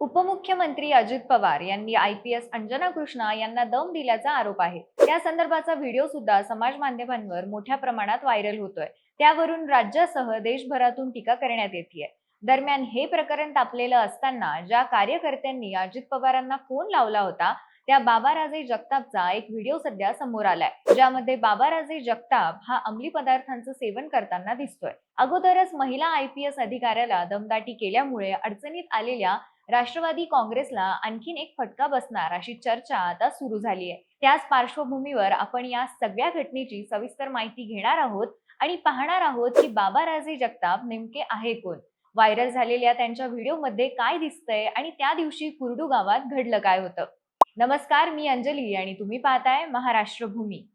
उपमुख्यमंत्री अजित पवार यांनी I P S Anjana Krishna यांना दम दिल्याचा आरोप आहे. त्या संदर्भाचा व्हिडिओ सुद्धा समाज माध्यमांवर मोठ्या प्रमाणात व्हायरल होतोय. त्यावरून राज्यासह देशभरातून टीका करण्यात येते दरम्यान हे प्रकरण तापलेलं असताना ज्या कार्यकर्त्यांनी अजित पवारांना फोन लावला होता त्या बाबाराजे जगतापचा एक व्हिडिओ सध्या समोर आलाय ज्यामध्ये बाबाराजे जगताप हा अंमली पदार्थांचं सेवन करताना दिसतोय. अगोदरच महिला आय पी एस अधिकाऱ्याला दमदाटी केल्यामुळे अडचणीत आलेल्या राष्ट्रवादी काँग्रेसला आणखीन एक फटका बसणार अशी चर्चा आता सुरू झाली आहे त्याच पार्श्वभूमीवर आपण या सगळ्या घटनेची सविस्तर माहिती घेणार आहोत आणि पाहणार आहोत की बाबा राजे जगताप नेमके आहे कोण? व्हायरल झालेल्या त्यांच्या व्हिडिओमध्ये काय दिसतंय आणि त्या दिवशी कुर्डू गावात घडलं काय होतं? नमस्कार मी अंजली आणि तुम्ही पाहताय महाराष्ट्र भूमी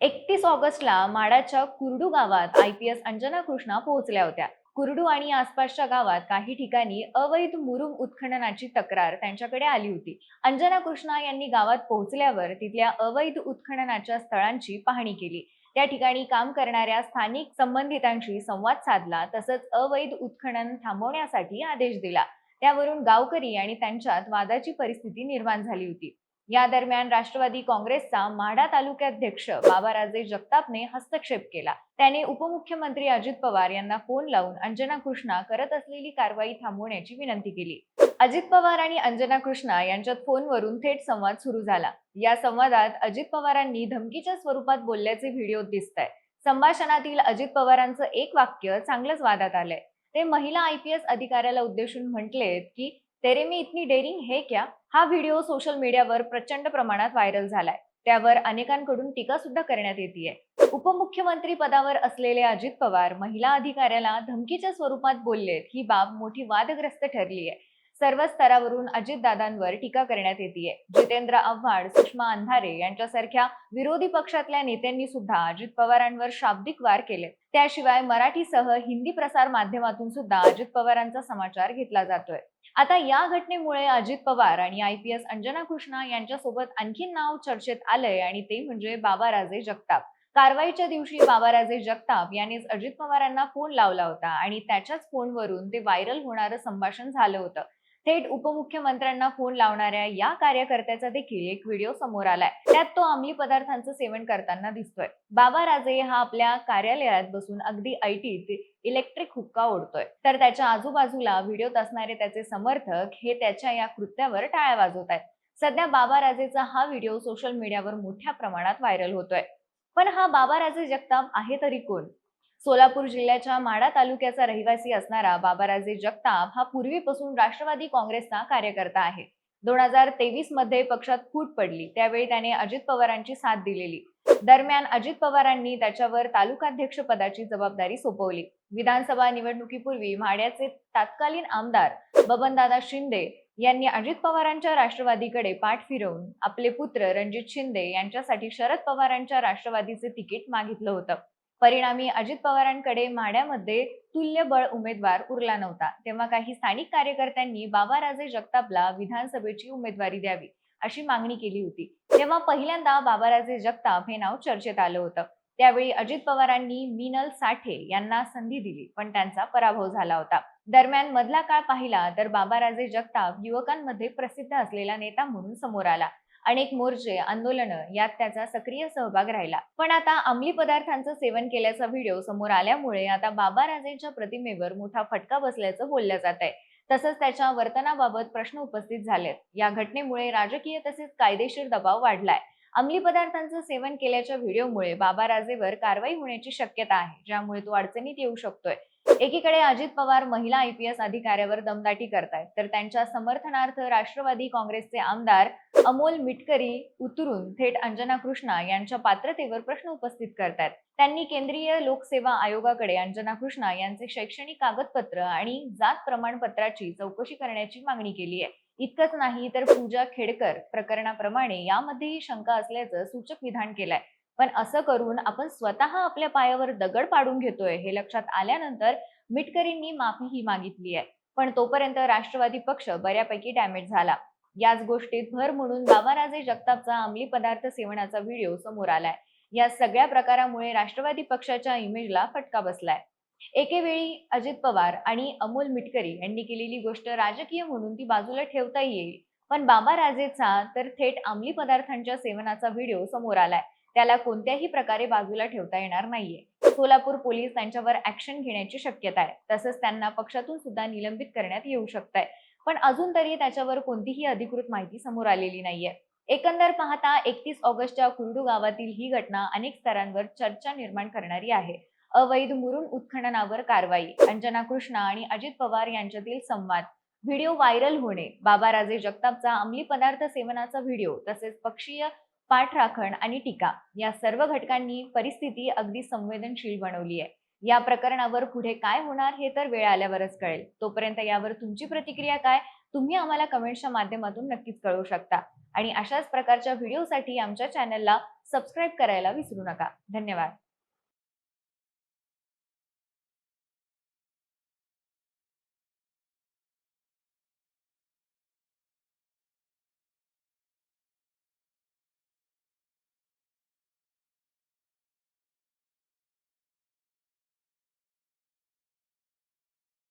एकतीस ऑगस्टला माडाच्या कुर्डू गावात I P S Anjana Krishna पोहोचल्या होत्या. कुर्डू आणि आसपासच्या गावात काही ठिकाणी अवैध मुरुम उत्खननाची तक्रार त्यांच्याकडे आली होती. अंजना कृष्णा यांनी गावात पोहोचल्यावर तिथल्या अवैध उत्खननाच्या स्थळांची पाहणी केली. त्या ठिकाणी काम करणाऱ्या स्थानिक संबंधितांशी संवाद साधला तसंच अवैध उत्खनन थांबवण्यासाठी आदेश दिला. त्यावरून गावकरी आणि त्यांच्यात वादाची परिस्थिती निर्माण झाली होती. या दरम्यान राष्ट्रवादी काँग्रेसचा माढा तालुक्याध्यक्ष बाबाराजे जगतापने हस्तक्षेप केला. त्याने उपमुख्यमंत्री अजित पवार यांना फोन लावून अंजना कृष्णा करत असलेली कारवाई थांबवण्याची विनंती केली. अजित पवार आणि अंजना कृष्णा यांच्यात फोनवरून थेट संवाद सुरू झाला. या संवादात अजित पवारांनी धमकीच्या स्वरूपात बोलल्याचे व्हिडिओ दिसत आहे संभाषणातील अजित पवारांचं एक वाक्य चांगलंच वादात आलंय. ते महिला आय पी एस अधिकाऱ्याला उद्देशून म्हटलेत की तेरे मी इतनी डेअरिंग हे क्या? हा व्हिडिओ सोशल मीडियावर प्रचंड प्रमाणात व्हायरल झालाय. त्यावर अनेकांकडून टीका सुद्धा करण्यात येते उपमुख्यमंत्री पदावर असलेले अजित पवार महिला अधिकाऱ्याला धमकीच्या स्वरूपात बोललेत. ही बाब मोठी वादग्रस्त ठरली आहे सर्व स्तरावरून अजितदादांवर टीका करण्यात येते जितेंद्र आव्हाड सुषमा अंधारे यांच्यासारख्या विरोधी पक्षातल्या नेत्यांनी सुद्धा अजित पवारांवर शाब्दिक वार केले. त्याशिवाय मराठीसह हिंदी प्रसार माध्यमातून सुद्धा अजित पवारांचा समाचार घेतला जातोय. आता या घटनेमुळे अजित पवार आणि I P S Anjana Krishna यांच्यासोबत आणखीन नाव चर्चेत आलंय आणि ते म्हणजे बाबा राजे जगताप. कारवाईच्या दिवशी बाबाराजे जगताप यांनीच अजित पवारांना फोन लावला होता आणि त्याच्याच फोनवरून ते व्हायरल होणारं संभाषण झालं होतं. थेट उपमुख्यमंत्र्यांना फोन लावणाऱ्या या कार्यकर्त्याचा देखील एक व्हिडिओ समोर आलाय. त्यात तो अंमली पदार्थांचं सेवन करताना दिसतोय. बाबा राजे हा आपल्या कार्यालयात बसून अगदी ऐटीत इलेक्ट्रिक हुक्का ओढतोय. तर त्याच्या आजूबाजूला व्हिडिओत असणारे त्याचे समर्थक हे त्याच्या या कृत्यावर टाळ्या वाजवत आहेत सध्या बाबा राजेचा हा व्हिडिओ सोशल मीडियावर मोठ्या प्रमाणात व्हायरल होतोय. पण हा बाबा राजे जगताप आहे तरी कोण? सोलापूर जिल्ह्याच्या माडा तालुक्याचा रहिवासी असणारा बाबाराजे जगताप हा पूर्वीपासून राष्ट्रवादी काँग्रेसचा कार्यकर्ता आहे. दोन हजार तेवीसमध्ये पक्षात फूट पडली. त्यावेळी त्याने अजित पवारांची साथ दिलेली. दरम्यान अजित पवारांनी त्याच्यावर तालुकाध्यक्ष पदाची जबाबदारी सोपवली. विधानसभा निवडणुकीपूर्वी माड्याचे तत्कालीन आमदार बबनदादा शिंदे यांनी अजित पवारांच्या राष्ट्रवादीकडे पाठ फिरवून आपले पुत्र रणजित शिंदे यांच्यासाठी शरद पवारांच्या राष्ट्रवादीचे तिकीट मागितलं होतं. परिणामी अजित पवारांकडे माड्यामध्ये तुल्यबळ उमेदवार उरला नव्हता. तेव्हा काही स्थानिक कार्यकर्त्यांनी बाबाराजे जगतापला विधानसभेची उमेदवारी द्यावी अशी मागणी केली होती. तेव्हा पहिल्यांदा बाबाराजे जगताप हे नाव चर्चेत आलं होतं. त्यावेळी अजित पवारांनी मीनल साठे यांना संधी दिली पण त्यांचा पराभव झाला होता. दरम्यान मधला काळ पाहिला तर बाबाराजे जगताप युवकांमध्ये प्रसिद्ध असलेला नेता म्हणून समोर आला. अनेक मोर्चे आंदोलन यात त्याचा सक्रिय सहभाग राहिला. पण आता अंमली पदार्थांचं सेवन केल्याचा व्हिडिओ समोर आल्यामुळे आता बाबा राजेंच्या प्रतिमेवर मोठा फटका बसल्याचं बोललं जात आहे तसंच त्याच्या वर्तनाबाबत प्रश्न उपस्थित झालेत. या घटनेमुळे राजकीय तसेच कायदेशीर दबाव वाढलाय. अंमली पदार्थांचं सेवन केल्याच्या व्हिडिओमुळे बाबा राजेवर कारवाई होण्याची शक्यता आहे ज्यामुळे तो अडचणीत येऊ शकतोय. एकीकडे अजित पवार महिला आय पी एस अधिकाऱ्यावर दमदाटी करतायत तर त्यांच्या समर्थनार्थ राष्ट्रवादी काँग्रेसचे आमदार अमोल मिटकरी उतरून थेट अंजना कृष्णा यांच्या पात्रतेवर प्रश्न उपस्थित करतायत. त्यांनी केंद्रीय लोकसेवा आयोगाकडे अंजना कृष्णा यांचे शैक्षणिक कागदपत्र आणि जात प्रमाणपत्राची चौकशी करण्याची मागणी केली आहे. इतकंच नाही तर पूजा खेडकर प्रकरणाप्रमाणे यामध्येही शंका असल्याचं सूचक विधान केलंय. पण असं करून आपण स्वतः आपल्या पायावर दगड पाडून घेतोय हे लक्षात आल्यानंतर मिटकरींनी माफीही मागितली आहे. पण तोपर्यंत राष्ट्रवादी पक्ष बऱ्यापैकी डॅमेज झाला. याच गोष्टीत भर म्हणून बाबाराजे जगतापचा अंमली पदार्थ सेवनाचा व्हिडिओ समोर आलाय. या सगळ्या प्रकारामुळे राष्ट्रवादी पक्षाच्या इमेजला फटका बसलाय. एकेवेळी अजित पवार आणि अमोल मिटकरी यांनी केलेली गोष्ट राजकीय म्हणून ती बाजूला ठेवता येईल. पण बाबा राजेचा तर थेट अंमली पदार्थांच्या सेवनाचा व्हिडिओ समोर आलाय. त्याला कोणत्याही प्रकारे बाजूला ठेवता येणार नाहीये. सोलापूर पोलीस त्यांच्यावर ऍक्शन घेण्याची शक्यता आहे. तसंच त्यांना पक्षातून सुद्धा निलंबित करण्यात येऊ शकत आहे पण अजून तरी त्याच्यावर कोणतीही अधिकृत माहिती समोर आलेली नाहीये. एकंदर पाहता एकतीस ऑगस्टच्या कुर्डू गावातील ही घटना अनेक स्तरांवर चर्चा निर्माण करणारी आहे. अवैध मुरुण उत्खननावर कारवाई अंजना कृष्णा आणि अजित पवार यांच्यातील संवाद. व्हिडिओ व्हायरल होणे बाबाराजे जगतापचा अंमली पदार्थ सेवनाचा व्हिडिओ तसेच पक्षीय पाठराखण आणि टीका या सर्व घटकांनी परिस्थिती अगदी संवेदनशील बनवली आहे. या प्रकरणावर पुढे काय होणार हे तर वेळ आल्यावरच कळेल. तोपर्यंत यावर तुमची प्रतिक्रिया काय तुम्ही आम्हाला कमेंट्सच्या माध्यमातून नक्कीच कळवू शकता. आणि अशाच प्रकारच्या व्हिडिओसाठी आमच्या चॅनलला सबस्क्राईब करायला विसरू नका. धन्यवाद.